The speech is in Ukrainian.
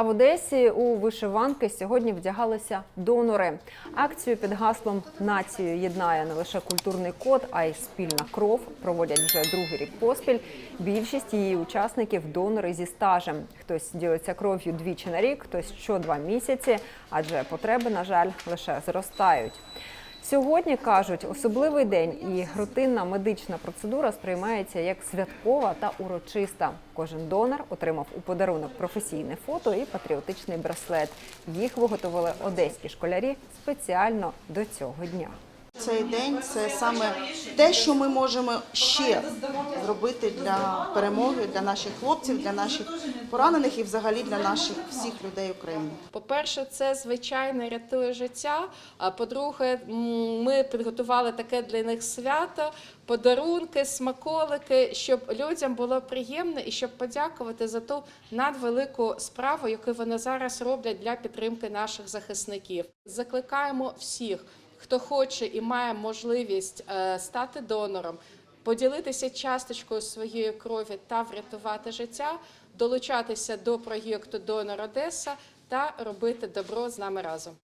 А в Одесі у вишиванки сьогодні вдягалися донори. Акцію під гаслом Націю єднає не лише культурний код, а й спільна кров. Проводять вже другий рік поспіль. Більшість її учасників донори зі стажем. Хтось ділиться кров'ю двічі на рік, хтось що два місяці, адже потреби, на жаль, лише зростають. Сьогодні кажуть, особливий день і рутинна медична процедура сприймається як святкова та урочиста. Кожен донор отримав у подарунок професійне фото і патріотичний браслет. Їх виготовили одеські школярі спеціально до цього дня. Цей день це саме те, що ми можемо ще зробити для перемоги для наших хлопців, для наших поранених і взагалі для наших всіх людей України. По-перше, це звичайно рятує життя. А по-друге, ми підготували таке для них свято, подарунки, смаколики, щоб людям було приємно і щоб подякувати за ту надвелику справу, яку вони зараз роблять для підтримки наших захисників. Закликаємо всіх, хто хоче і має можливість е, стати донором, поділитися часточкою своєї крові та врятувати життя, долучатися до проєкту Донор Одеса та робити добро з нами разом.